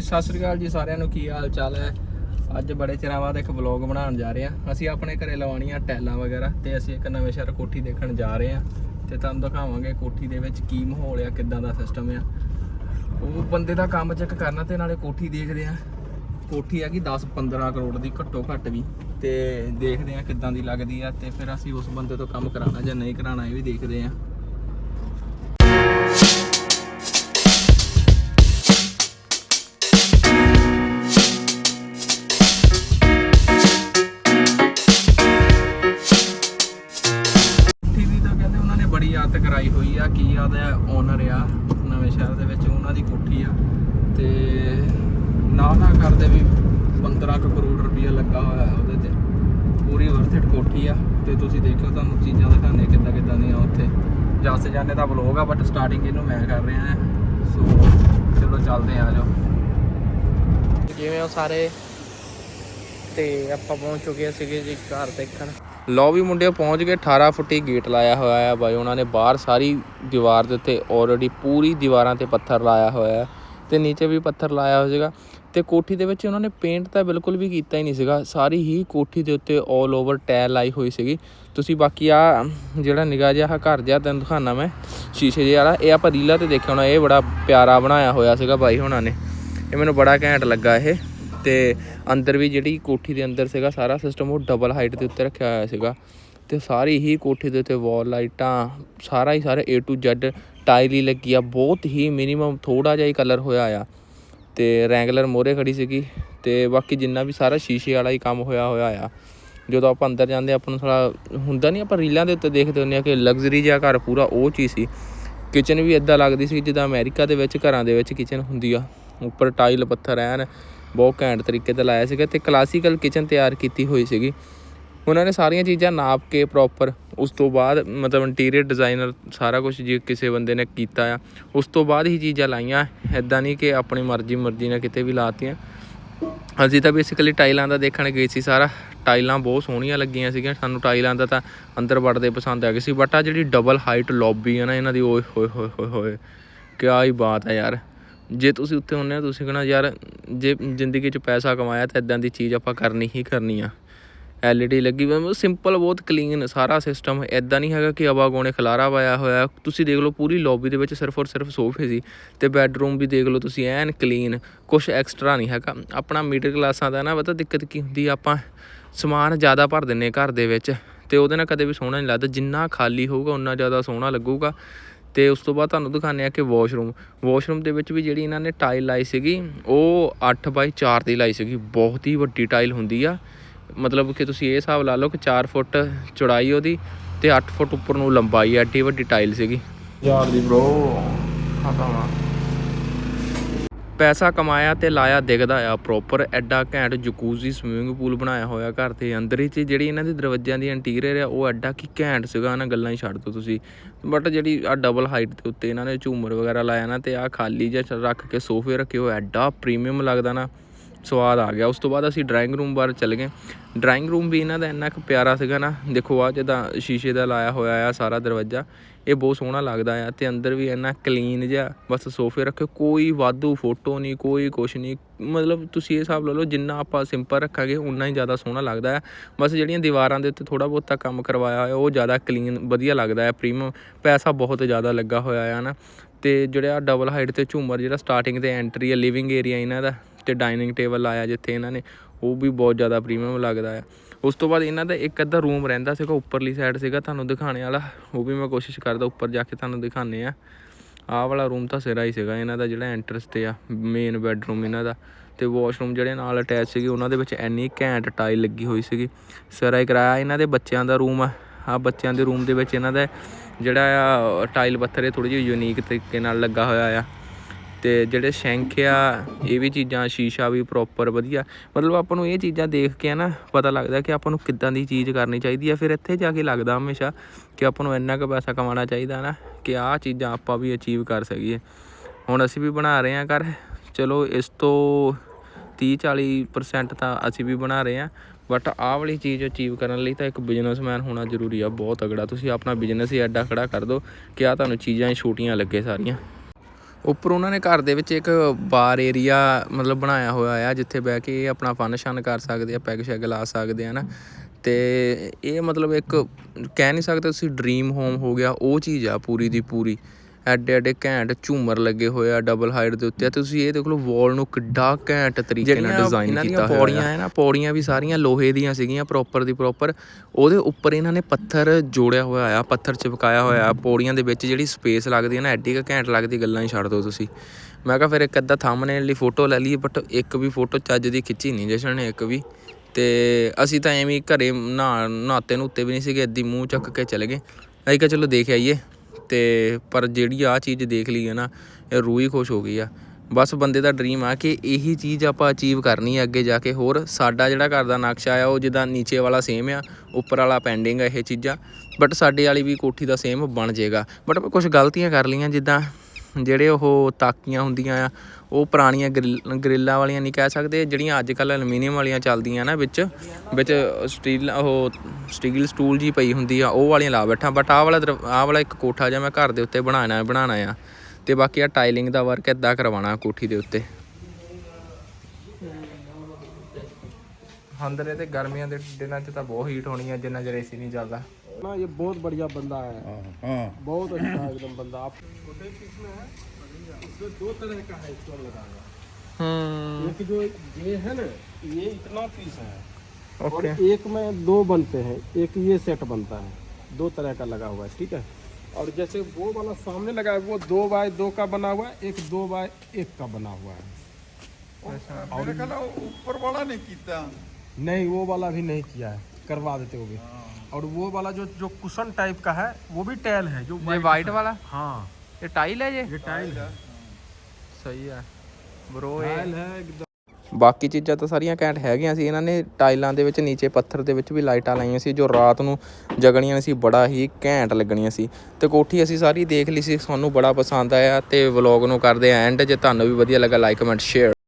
ਜੀ, ਸਤਿ ਸ੍ਰੀ ਅਕਾਲ ਜੀ ਸਾਰਿਆਂ ਨੂੰ, ਕੀ ਹਾਲ ਚਾਲ ਹੈ? ਅੱਜ ਬੜੇ ਚਿਰਾਂ ਬਾਅਦ ਇੱਕ ਵਲੌਗ ਬਣਾਉਣ ਜਾ ਰਹੇ ਹਾਂ। ਅਸੀਂ ਆਪਣੇ ਘਰੇ ਲਵਾਉਣੀਆਂ ਟੈਲਾਂ ਵਗੈਰਾ ਤੇ ਅਸੀਂ ਇੱਕ ਨਵੇਂ ਸ਼ਹਿਰ ਕੋਠੀ ਦੇਖਣ ਜਾ ਰਹੇ ਹਾਂ। ਤੇ ਤੁਹਾਨੂੰ ਦਿਖਾਵਾਂਗੇ ਕੋਠੀ ਦੇ ਵਿੱਚ ਕੀ ਮਾਹੌਲ ਆ, ਕਿੱਦਾਂ ਦਾ ਸਿਸਟਮ ਆ। ਉਹ ਬੰਦੇ ਦਾ ਕੰਮ ਚੈੱਕ ਕਰਨਾ ਤੇ ਨਾਲੇ ਕੋਠੀ ਦੇਖਦੇ ਆ ਕੋਠੀ ਹੈਗੀ 10 15 ਕਰੋੜ ਦੀ ਘੱਟੋ ਘੱਟ ਵੀ। ਤੇ ਦੇਖਦੇ ਆ ਕਿੱਦਾਂ ਦੀ ਲੱਗਦੀ ਆ ਤੇ ਫਿਰ ਅਸੀਂ ਉਸ ਬੰਦੇ ਤੋਂ ਕੰਮ ਕਰਾਉਣਾ ਜਾਂ ਨਹੀਂ ਕਰਾਉਣਾ ਇਹ ਵੀ ਦੇਖਦੇ ਆ ਓਨਰ ਆ, ਨਵੇਂ ਸ਼ਹਿਰ ਦੇ ਵਿੱਚ, ਉਹਨਾਂ ਦੀ ਕੋਠੀ ਆ। ਤੇ ਨਾ ਨਾ ਕਰਦੇ ਵੀ 15 ਕੁ ਕਰੋੜ ਰੁਪਈਆ ਲੱਗਾ ਹੋਇਆ ਹੈ ਉਹਦੇ ਤੇ। ਪੂਰੀ ਵਰਥਿਟ ਕੋਠੀ ਆ। ਤੇ ਤੁਸੀਂ ਦੇਖਿਓ ਤੁਹਾਨੂੰ ਚੀਜ਼ਾਂ ਦਿਖਾਣੇ ਕਿੱਦਾਂ ਕਿੱਦਾਂ ਦੀਆਂ ਉੱਥੇ। ਜਸ ਜਾਣੇ ਦਾ ਵਲੋਗ ਆ ਬਟ ਸਟਾਰਟਿੰਗ ਇਹਨੂੰ ਮੈਂ ਕਰ ਰਿਹਾ ਹਾਂ। ਸੋ ਚਲੋ ਚੱਲਦੇ ਆ ਜਾਓ। ਜਿਵੇਂ ਉਹ ਸਾਰੇ? ਤੇ ਆਪਾਂ ਪਹੁੰਚ ਚੁੱਕੇ ਸੀਗੇ ਜੀ ਘਰ ਦੇਖਣ। ਲਓ ਵੀ ਮੁੰਡੇ ਪਹੁੰਚ ਗਏ 18 ਫੁੱਟੀ ਗੇਟ ਲਾਇਆ ਹੋਇਆ ਆ ਬਾਈ, ਉਹਨਾਂ ਨੇ ਬਾਹਰ ਸਾਰੀ ਦੀਵਾਰ ਦੇ ਉੱਤੇ ਆਲਰੇਡੀ ਪੂਰੀ ਦੀਵਾਰਾਂ ਤੇ ਪੱਥਰ ਲਾਇਆ ਹੋਇਆ ਹੈ ਤੇ ਨੀਚੇ ਵੀ ਪੱਥਰ ਲਾਇਆ ਹੋਇਆ ਸੀਗਾ ਤੇ ਕੋਠੀ ਦੇ ਵਿੱਚ ਉਹਨਾਂ ਨੇ ਪੇਂਟ ਤਾਂ ਬਿਲਕੁਲ ਵੀ ਕੀਤਾ ਹੀ ਨਹੀਂ ਸੀਗਾ। ਸਾਰੀ ਹੀ ਕੋਠੀ ਦੇ ਉੱਤੇ 올 ਓਵਰ ਟੈਲ ਲਾਈ ਹੋਈ ਸੀਗੀ। ਤੁਸੀਂ ਬਾਕੀ ਆ ਜਿਹੜਾ ਨਿਗਾਹ ਜਿਹਾ ਘਰ ਜਿਹਾ ਤੈਨੂੰ ਦਿਖਾਣਾ ਮੈਂ, ਸ਼ੀਸ਼ੇ ਜਿਹਾ ਵਾਲਾ, ਇਹ ਆਪਾਂ ਰੀਲਾ ਤੇ ਦੇਖਿਆ ਹੋਣਾ, ਇਹ ਬੜਾ ਪਿਆਰਾ ਬਣਾਇਆ ਹੋਇਆ ਸੀਗਾ ਬਾਈ ਹੁਣਾਂ ਨੇ। ਇਹ ਮੈਨੂੰ ਬੜਾ ਘੈਂਟ ਲੱਗਾ ਇਹ ਤੇ ਅੰਦਰ ਵੀ ਜਿਹੜੀ ਕੋਠੀ ਦੇ ਅੰਦਰ ਸੀਗਾ, ਸਾਰਾ ਸਿਸਟਮ ਉਹ ਡਬਲ ਹਾਈਟ ਦੇ ਉੱਤੇ ਰੱਖਿਆ ਹੋਇਆ ਸੀਗਾ। ਤੇ ਸਾਰੀ ਹੀ ਕੋਠੀ ਦੇ ਉੱਤੇ ਵਾਲ ਲਾਈਟਾਂ, ਸਾਰਾ ਹੀ ਸਾਰੇ A to Z ਟਾਈਲ ਹੀ ਲੱਗੀ ਆ, ਬਹੁਤ ਹੀ ਮਿਨੀਮਮ ਥੋੜਾ ਜਿਹਾ ਹੀ ਕਲਰ ਹੋਇਆ ਆ। ਤੇ ਰੈਂਗਲਰ ਮੋਰੇ ਖੜੀ ਸੀਗੀ, ਤੇ ਬਾਕੀ ਜਿੰਨਾ ਵੀ ਸਾਰਾ ਸ਼ੀਸ਼ੇ ਵਾਲਾ ਹੀ ਕੰਮ ਹੋਇਆ ਹੋਇਆ ਆ। ਜਦੋਂ ਆਪਾਂ ਅੰਦਰ ਜਾਂਦੇ ਆਪਾਂ ਨੂੰ ਥੋੜਾ ਹੁੰਦਾ ਨਹੀਂ ਆਪਾਂ ਰੀਲਾਂ ਦੇ ਉੱਤੇ ਦੇਖਦੇ ਹੁੰਦੇ ਆ ਕਿ ਲਗਜ਼ਰੀ ਜਿਹਾ ਘਰ ਪੂਰਾ ਉਹ ਚੀਜ਼ ਸੀ। ਕਿਚਨ ਵੀ ਇਦਾਂ ਲੱਗਦੀ ਸੀ ਜਿੱਦਾਂ ਅਮਰੀਕਾ ਦੇ ਵਿੱਚ, ਘਰਾਂ ਦੇ ਵਿੱਚ ਕਿਚਨ ਹੁੰਦੀ ਆ। ਉੱਪਰ ਟਾਈਲ ਪੱਥਰ ਐਨ ਬਹੁਤ ਘੈਂਟ ਤਰੀਕੇ ਤੇ ਲਾਇਆ ਸੀਗਾ ਤੇ ਕਲਾਸੀਕਲ ਕਿਚਨ ਤਿਆਰ ਕੀਤੀ ਹੋਈ ਸੀਗੀ। ਉਹਨਾਂ ਨੇ ਸਾਰੀਆਂ ਚੀਜ਼ਾਂ ਨਾਪ ਕੇ ਪ੍ਰੋਪਰ ਉਸ ਤੋਂ ਬਾਅਦ ਮਤਲਬ ਇੰਟੀਰੀਅਰ ਡਿਜ਼ਾਈਨਰ ਸਾਰਾ ਕੁਝ ਜੇ ਕਿਸੇ ਬੰਦੇ ਨੇ ਕੀਤਾ ਆ, ਉਸ ਤੋਂ ਬਾਅਦ ਹੀ ਚੀਜ਼ਾਂ ਲਾਈਆਂ। ਐਦਾਂ ਨਹੀਂ ਕਿ ਆਪਣੀ ਮਰਜ਼ੀ ਮਰਜ਼ੀ ਨਾਲ ਕਿਤੇ ਵੀ ਲਾਤੀਆਂ। ਅਸੀਂ ਤਾਂ ਬੇਸਿਕਲੀ ਟਾਈਲਾਂ ਦਾ ਦੇਖਣ ਗਏ ਸੀ ਸਾਰਾ। ਟਾਈਲਾਂ ਬਹੁਤ ਸੋਹਣੀਆਂ ਲੱਗੀਆਂ ਸੀਗੀਆਂ। ਸਾਨੂੰ ਟਾਈਲਾਂ ਦਾ ਤਾਂ ਅੰਦਰ ਵੜਦੇ ਪਸੰਦ ਆ ਗਈ ਸੀ। ਬਟ ਆ ਜਿਹੜੀ ਡਬਲ ਹਾਈਟ ਲੌਬੀ ਆ ਨਾ, ਇਹਨਾਂ ਦੀ ਓਏ ਹੋਏ ਹੋਏ ਹੋਏ ਹੋਏ, ਕਿਆ ਹੀ ਬਾਤ ਹੈ ਯਾਰ। ਜੇ ਤੁਸੀਂ ਉੱਥੇ ਹੁੰਨੇ ਹੋ, ਤੁਸੀਂ ਕਹਿਣਾ, ਯਾਰ, ਜੇ ਜ਼ਿੰਦਗੀ 'ਚ ਪੈਸਾ ਕਮਾਇਆ ਤਾਂ ਇੱਦਾਂ ਦੀ ਚੀਜ਼ ਆਪਾਂ ਕਰਨੀ ਹੀ ਕਰਨੀ ਆ। ਐੱਲ ਈ ਡੀ ਲੱਗੀ ਹੋਈ ਸਿੰਪਲ ਬਹੁਤ ਕਲੀਨ ਸਾਰਾ ਸਿਸਟਮ ਐਦਾਂ ਨਹੀਂ ਹੈਗਾ ਕਿ ਆਵਾਗੋਣੇ ਖਲਾਰਾ ਪਾਇਆ ਹੋਇਆ। ਤੁਸੀਂ ਦੇਖ ਲਓ, ਪੂਰੀ ਲੌਬੀ ਦੇ ਵਿੱਚ ਸਿਰਫ ਔਰ ਸਿਰਫ ਸੋਫੇ ਸੀ ਤੇ ਬੈੱਡਰੂਮ ਵੀ ਦੇਖ ਲਓ ਤੁਸੀਂ, ਐਨ ਕਲੀਨ ਕੁਝ ਐਕਸਟਰਾ ਨਹੀਂ ਹੈਗਾ। ਆਪਣਾ ਮਿਡਲ ਕਲਾਸਾਂ ਦਾ ਨਾ ਪਤਾ ਦਿੱਕਤ ਕੀ ਹੁੰਦੀ ਆਪਾਂ ਸਮਾਨ ਜ਼ਿਆਦਾ ਭਰ ਦਿੰਨੇ ਘਰ ਦੇ ਵਿੱਚ ਤੇ ਉਹਦੇ ਨਾਲ ਕਦੇ ਵੀ ਸੋਹਣਾ ਨਹੀਂ ਲੱਗਦਾ। ਜਿੰਨਾ ਖਾਲੀ ਹੋਊਗਾ ਉਨਾ ਜ਼ਿਆਦਾ ਸੋਹਣਾ ਲੱਗੂਗਾ। ਤੇ ਉਸ ਤੋਂ ਬਾਅਦ ਤੁਹਾਨੂੰ ਦਿਖਾਉਂਦੇ ਆ ਕਿ ਵਾਸ਼ਰੂਮ ਵਾਸ਼ਰੂਮ ਦੇ ਵਿੱਚ ਵੀ ਜਿਹੜੀ ਇਹਨਾਂ ਨੇ ਟਾਈਲ ਲਾਈ ਸੀਗੀ ਉਹ 8 ਬਾਈ 4 ਦੀ ਲਾਈ ਸੀਗੀ। ਬਹੁਤ ਹੀ ਵੱਡੀ ਟਾਈਲ ਹੁੰਦੀ ਆ। ਮਤਲਬ ਕਿ ਤੁਸੀਂ ਇਹ ਹਿਸਾਬ ਲਾ ਲਓ ਕਿ 4 ਫੁੱਟ ਚੌੜਾਈ ਉਹਦੀ ਤੇ 8 ਫੁੱਟ ਉੱਪਰ ਨੂੰ ਲੰਬਾਈ ਐ ਏਡੀ ਵੱਡੀ ਟਾਈਲ ਸੀਗੀ। ਯਾਰ ਦੀ ਬ్రో ਖਾਤਾ ਪੈਸਾ ਕਮਾਇਆ ਤੇ ਲਾਇਆ ਦਿਖਦਾ ਆ। ਪ੍ਰੋਪਰ ਐਡਾ ਘੈਂਟ ਜਕੂਜ਼ੀ ਸਵਿਮਿੰਗ ਪੂਲ ਬਣਾਇਆ ਹੋਇਆ ਘਰ ਦੇ ਅੰਦਰ ਹੀ ਚ ਜਿਹੜੀ ਇਹਨਾਂ ਦੇ ਦਰਵਾਜ਼ਿਆਂ ਦੀ ਇੰਟੀਰੀਅਰ ਆ, ਉਹ ਐਡਾ ਕੀ ਘੈਂਟ ਸੀਗਾ ਨਾ ਗੱਲਾਂ ਹੀ ਛੱਡ ਦੋ ਤੁਸੀਂ। ਬਟ ਜਿਹੜੀ ਆ ਡਬਲ ਹਾਈਟ ਦੇ ਉੱਤੇ ਇਹਨਾਂ ਨੇ ਝੂਮਰ ਵਗੈਰਾ ਲਾਇਆ ਨਾ ਤੇ ਆ ਖਾਲੀ ਜਿਹਾ ਰੱਖ ਕੇ ਸੋਫੇ ਰੱਖੇ ਹੋਏ ਐਡਾ ਪ੍ਰੀਮੀਅਮ ਲੱਗਦਾ ਨਾ। ਸਵਾਦ ਆ ਗਿਆ। ਉਸ ਤੋਂ ਬਾਅਦ ਅਸੀਂ ਡਰਾਇੰਗ ਰੂਮ ਬਾਹਰ ਚਲੇ ਗਏ। ਡਰਾਇੰਗ ਰੂਮ ਵੀ ਇਹਨਾਂ ਦਾ ਇੰਨਾ ਕੁ ਪਿਆਰਾ ਸੀਗਾ ਨਾ। ਦੇਖੋ ਆ ਜਿੱਦਾਂ ਸ਼ੀਸ਼ੇ ਦਾ ਲਾਇਆ ਹੋਇਆ ਆ, ਸਾਰਾ ਦਰਵਾਜ਼ਾ। ਇਹ ਬਹੁਤ ਸੋਹਣਾ ਲੱਗਦਾ ਆ ਤੇ ਅੰਦਰ ਵੀ ਇੰਨਾ ਕਲੀਨ ਜਿਹਾ, ਬਸ ਸੋਫੇ ਰੱਖੇ। ਕੋਈ ਵਾਧੂ ਫੋਟੋ ਨਹੀਂ, ਕੋਈ ਕੁਛ ਨਹੀਂ। ਮਤਲਬ ਤੁਸੀਂ ਇਹ ਹਿਸਾਬ ਲਾ ਲਓ, ਜਿੰਨਾ ਆਪਾਂ ਸਿੰਪਲ ਰੱਖਾਂਗੇ ਉਨਾ ਹੀ ਜ਼ਿਆਦਾ ਸੋਹਣਾ ਲੱਗਦਾ ਹੈ ਬਸ ਜਿਹੜੀਆਂ ਦੀਵਾਰਾਂ ਦੇ ਉੱਤੇ ਥੋੜਾ ਬਹੁਤਾ ਕੰਮ ਕਰਵਾਇਆ ਹੋਇਆ, ਉਹ ਜ਼ਿਆਦਾ ਕਲੀਨ ਵਧੀਆ ਲੱਗਦਾ ਹੈ ਪ੍ਰੀਮੀਅਮ ਪੈਸਾ ਬਹੁਤ ਜ਼ਿਆਦਾ ਲੱਗਾ ਹੋਇਆ ਹੈ ਨਾ। ਤੇ ਜਿਹੜਾ ਡਬਲ ਹਾਈਟ ਤੇ ਝੂਮਰ ਜਿਹੜਾ ਸਟਾਰਟਿੰਗ ਤੇ ਐਂਟਰੀ ਹੈ ਲਿਵਿੰਗ ਏਰੀਆ ਇਹਨਾਂ ਦਾ ਤੇ ਡਾਈਨਿੰਗ ਟੇਬਲ ਆਇਆ, ਜਿੱਥੇ ਇਹਨਾਂ ਨੇ, ਉਹ ਵੀ ਬਹੁਤ ਜ਼ਿਆਦਾ ਪ੍ਰੀਮੀਅਮ ਲੱਗਦਾ ਆ। ਉਸ ਤੋਂ ਬਾਅਦ ਇਹਨਾਂ ਦਾ ਇੱਕ ਅੱਧਾ ਰੂਮ ਰਹਿੰਦਾ ਸੀਗਾ, ਉੱਪਰਲੀ ਸਾਈਡ ਸੀਗਾ, ਤੁਹਾਨੂੰ ਦਿਖਾਣੇ ਵਾਲਾ। ਉਹ ਵੀ ਮੈਂ ਕੋਸ਼ਿਸ਼ ਕਰਦਾ ਉੱਪਰ ਜਾ ਕੇ ਤੁਹਾਨੂੰ ਦਿਖਾਣੇ ਆ। ਆਹ ਵਾਲਾ ਰੂਮ ਤਾਂ ਸਿਰਾ ਹੀ ਸੀਗਾ, ਇਹਨਾਂ ਦਾ ਜਿਹੜਾ ਐਂਟਰਸ ਤੇ ਆ ਮੇਨ ਬੈੱਡਰੂਮ ਇਹਨਾਂ ਦਾ। ਤੇ ਵਾਸ਼ਰੂਮ ਜਿਹੜੇ ਨਾਲ ਅਟੈਚ ਸੀਗੇ, ਉਹਨਾਂ ਦੇ ਵਿੱਚ ਐਨੀ ਘੈਂਟ ਟਾਈਲ ਲੱਗੀ ਹੋਈ ਸੀਗੀ। ਸਿਰਾ ਹੀ ਕਰਾਇਆ ਇਹਨਾਂ ਦੇ ਬੱਚਿਆਂ ਦਾ ਰੂਮ ਆ। ਆ ਬੱਚਿਆਂ ਦੇ ਰੂਮ ਦੇ ਵਿੱਚ ਇਹਨਾਂ ਦਾ ਜਿਹੜਾ ਆ ਟਾਈਲ ਪੱਥਰ ਇਹ ਥੋੜੀ ਜਿਹੀ ਯੂਨੀਕ ਤਰੀਕੇ ਨਾਲ ਲੱਗਾ ਹੋਇਆ ਆ। ਤੇ ਜਿਹੜੇ ਸ਼ੈਂਕ ਆ, ਇਹ ਵੀ ਚੀਜ਼ਾਂ ਸ਼ੀਸ਼ਾ ਵੀ ਪ੍ਰੋਪਰ ਵਧੀਆ। ਮਤਲਬ ਆਪਾਂ ਨੂੰ ਇਹ ਚੀਜ਼ਾਂ ਦੇਖ ਕੇ ਨਾ ਪਤਾ ਲੱਗਦਾ ਕਿ ਆਪਾਂ ਨੂੰ ਕਿੱਦਾਂ ਦੀ ਚੀਜ਼ ਕਰਨੀ ਚਾਹੀਦੀ ਆ। ਫਿਰ ਇੱਥੇ ਜਾ ਕੇ ਲੱਗਦਾ ਹਮੇਸ਼ਾ ਕਿ ਆਪਾਂ ਨੂੰ ਇੰਨਾ ਕੁ ਪੈਸਾ ਕਮਾਉਣਾ ਚਾਹੀਦਾ ਨਾ ਕਿ ਆਹ ਚੀਜ਼ਾਂ ਆਪਾਂ ਵੀ ਅਚੀਵ ਕਰ ਸਕੀਏ। ਹੁਣ ਅਸੀਂ ਵੀ ਬਣਾ ਰਹੇ ਹਾਂ ਘਰ। ਚਲੋ, ਇਸ ਤੋਂ 30 40% ਤਾਂ ਅਸੀਂ ਵੀ ਬਣਾ ਰਹੇ ਹਾਂ ਬਟ ਆਹ ਵਾਲੀ ਚੀਜ਼ ਅਚੀਵ ਕਰਨ ਲਈ ਤਾਂ ਇੱਕ ਬਿਜ਼ਨਸਮੈਨ ਹੋਣਾ ਜ਼ਰੂਰੀ ਆ। ਬਹੁਤ ਅਗੜਾ ਤੁਸੀਂ ਆਪਣਾ ਬਿਜ਼ਨਸ ਹੀ ਐਡਾ ਖੜਾ ਕਰ ਦਿਓ ਕਿ ਆ ਤੁਹਾਨੂੰ ਚੀਜ਼ਾਂ ਹੀ ਛੋਟੀਆਂ ਲੱਗੇ ਸਾਰੀਆਂ। ਉੱਪਰ ਉਹਨਾਂ ਨੇ ਘਰ ਦੇ ਵਿੱਚ ਇੱਕ ਬਾਰ ਏਰੀਆ ਮਤਲਬ ਬਣਾਇਆ ਹੋਇਆ ਆ, ਜਿੱਥੇ ਬਹਿ ਕੇ ਇਹ ਆਪਣਾ ਫਨ ਸ਼ਨ ਕਰ ਸਕਦੇ ਆ, ਪੈਗ ਸ਼ੈਗ ਲਾ ਸਕਦੇ ਆ ਨਾ। ਤੇ ਇਹ ਮਤਲਬ ਇੱਕ ਕਹਿ ਨਹੀਂ ਸਕਦੇ ਤੁਸੀਂ ਡ੍ਰੀਮ ਹੋਮ ਹੋ ਗਿਆ, ਉਹ ਚੀਜ਼ ਆ ਪੂਰੀ ਦੀ ਪੂਰੀ। ਐਡੇ ਐਡੇ ਘੈਂਟ ਝੂਮਰ ਲੱਗੇ ਹੋਏ ਆ ਡਬਲ ਹਾਈਟ ਦੇ ਉੱਤੇ। ਤੁਸੀਂ ਇਹ ਦੇਖ ਲਓ ਵਾਲ ਨੂੰ ਕਿੱਡਾ ਘੈਂਟ ਤਰੀਕੇ ਨਾਲ ਡਿਜ਼ਾਈਨ ਕੀਤਾ ਹੋਇਆ ਪੌੜੀਆਂ ਹੈ ਨਾ ਪੌੜੀਆਂ ਵੀ ਸਾਰੀਆਂ ਲੋਹੇ ਦੀਆਂ ਸੀਗੀਆਂ ਪ੍ਰੋਪਰ ਦੀ ਪ੍ਰੋਪਰ ਉਹਦੇ ਉੱਪਰ ਇਹਨਾਂ ਨੇ ਪੱਥਰ ਜੋੜਿਆ ਹੋਇਆ ਆ ਪੱਥਰ ਚਿਪਕਾਇਆ ਹੋਇਆ ਆ। ਪੌੜੀਆਂ ਦੇ ਵਿੱਚ ਜਿਹੜੀ ਸਪੇਸ ਲੱਗਦੀ ਹੈ ਨਾ ਐਡੀ ਕੁ ਘੈਂਟ ਲੱਗਦੀ ਗੱਲਾਂ ਹੀ ਛੱਡ ਦਿਓ ਤੁਸੀਂ। ਮੈਂ ਕਿਹਾ ਫਿਰ ਇੱਕ ਅੱਧਾ ਥੰਬਨੇਲ ਲਈ ਫੋਟੋ ਲੈ ਲਈਏ ਬਟ ਇੱਕ ਵੀ ਫੋਟੋ ਚੱਜ ਦੀ ਖਿੱਚੀ ਨਹੀਂ ਜਸ਼ਨ ਨੇ ਇੱਕ ਵੀ। ਤੇ ਅਸੀਂ ਤਾਂ ਐਵੇਂ ਘਰੇ ਨਹਾਤੇ ਨੂਤੇ ਵੀ ਨਹੀਂ ਸੀਗੇ ਏਦੀ ਮੂੰਹ ਚੱਕ ਕੇ ਚਲੇ ਗਏ। ਅਸੀਂ ਕਿਹਾ ਚਲੋ ਦੇਖ ਆਈਏ। ਤੇ ਪਰ ਜਿਹੜੀ ਆ ਚੀਜ਼ ਦੇਖ ਲਈ ਹੈ ਨਾ, ਇਹ ਰੂਹ ਹੀ ਖੁਸ਼ ਹੋ ਗਈ ਆ। ਬਸ ਬੰਦੇ ਦਾ ਡ੍ਰੀਮ ਆ ਕਿ ਇਹੀ ਚੀਜ਼ ਆਪਾਂ ਅਚੀਵ ਕਰਨੀ ਹੈ ਅੱਗੇ ਜਾ ਕੇ। ਹੋਰ ਸਾਡਾ ਜਿਹੜਾ ਘਰ ਦਾ ਨਕਸ਼ਾ ਆ, ਉਹ ਜਿੱਦਾਂ ਨੀਚੇ ਵਾਲਾ ਸੇਮ ਆ, ਉੱਪਰ ਵਾਲਾ ਪੈਂਡਿੰਗ ਆ ਇਹ ਚੀਜ਼ਾਂ। ਬਟ ਸਾਡੇ ਵਾਲੀ ਵੀ ਕੋਠੀ ਦਾ ਸੇਮ ਬਣ ਜਾਏਗਾ। ਬਟ ਆਪਾਂ ਕੁਝ ਗਲਤੀਆਂ ਕਰ ਲਈਆਂ, ਜਿੱਦਾਂ ਜਿਹੜੇ ਉਹ ਤਾਕੀਆਂ ਹੁੰਦੀਆਂ ਆ, ਉਹ ਪੁਰਾਣੀਆਂ ਗ੍ਰਿਲ- ਗ੍ਰਿਲਾਂ ਵਾਲੀਆਂ ਨਹੀਂ ਕਹਿ ਸਕਦੇ, ਜਿਹੜੀਆਂ ਅੱਜ ਕੱਲ ਐਲੂਮੀਨੀਅਮ ਵਾਲੀਆਂ ਚੱਲਦੀਆਂ ਨਾ ਵਿੱਚ ਵਿੱਚ ਸਟੀਲ ਉਹ ਸਟੀਲ ਸਟੂਲ ਜੀ ਪਈ ਹੁੰਦੀ ਆ, ਉਹ ਵਾਲੀਆਂ ਲਾ ਬੈਠਾ ਬਟ ਆਹ ਵਾਲਾ ਦਰ- ਆਹ ਵਾਲਾ ਇੱਕ ਕੋਠਾ ਜਿਹਾ ਮੈਂ ਘਰ ਦੇ ਉੱਤੇ ਬਣਾਉਣਾ ਬਣਾਉਣਾ ਆ, ਤੇ ਬਾਕੀ ਆ ਟਾਈਲਿੰਗ ਦਾ ਵਰਕ ਇਦਾਂ ਕਰਵਾਉਣਾ ਕੋਠੀ ਦੇ ਉੱਤੇ। ਅੰਦਰ ਤੇ ਗਰਮੀਆਂ ਦੇ ਦਿਨਾਂ 'ਚ ਤਾਂ ਬਹੁਤ ਹੀਟ ਹੋਣੀ ਆ, ਜਿੰਨਾ ਚਿਰ ਏਸੀ ਨਹੀਂ ਚੱਲਦਾ। ना ये बहुत बढ़िया बंदा है। हाँ, हाँ। बहुत अच्छा एकदम बंदा। आप छोटे पीस में है इसमें दो तरह का है इसको लगाना हम्म। एक जो ये है ना ये इतना पीस है। और एक में दो बनते हैं एक ये सेट बनता है। दो तरह का लगा हुआ है ठीक है? और जैसे वो वाला सामने लगा है वो दो बाय दो का बना हुआ है एक दो बाय एक का बना हुआ है। अच्छा। ऊपर वाला नहीं किया। नहीं वो वाला भी नहीं किया है। करवा देते होगे और वो वाला जो जो कुशन टाइप का है वो भी टाइल है जो ये वाइट वाला? हाँ। ये टाइल है ये? ये टाइल है। ਸਹੀ है। एकदम। ਬਾਕੀ ਚੀਜ਼ਾਂ ਤਾਂ ਸਾਰੀਆਂ ਘੈਂਟ ਹੈਗੀਆਂ ਸੀ। ਇਹਨਾਂ ਨੇ ਟਾਈਲਾਂ ਦੇ ਵਿੱਚ ਨੀਚੇ ਪੱਥਰ ਦੇ ਵਿੱਚ ਵੀ ਲਾਈਟਾਂ ਲਾਈਆਂ ਸੀ ਜੋ ਰਾਤ ਨੂੰ ਜਗਣੀਆਂ ਸੀ ਬੜਾ ਹੀ ਘੈਂਟ ਲੱਗਣੀਆਂ ਸੀ। ਤੇ ਕੋਠੀ ਅਸੀਂ ਸਾਰੀ ਦੇਖ ਲਈ ਸੀ। ਸਾਨੂੰ ਬੜਾ ਪਸੰਦ ਆਇਆ ਤੇ ਵਲੌਗ ਨੂੰ ਕਰਦੇ ਐਂਡ ਜੇ ਤੁਹਾਨੂੰ ਵੀ ਵਧੀਆ ਲੱਗਾ ਲਾਈਕ ਕਮੈਂਟ ਸ਼ੇਅਰ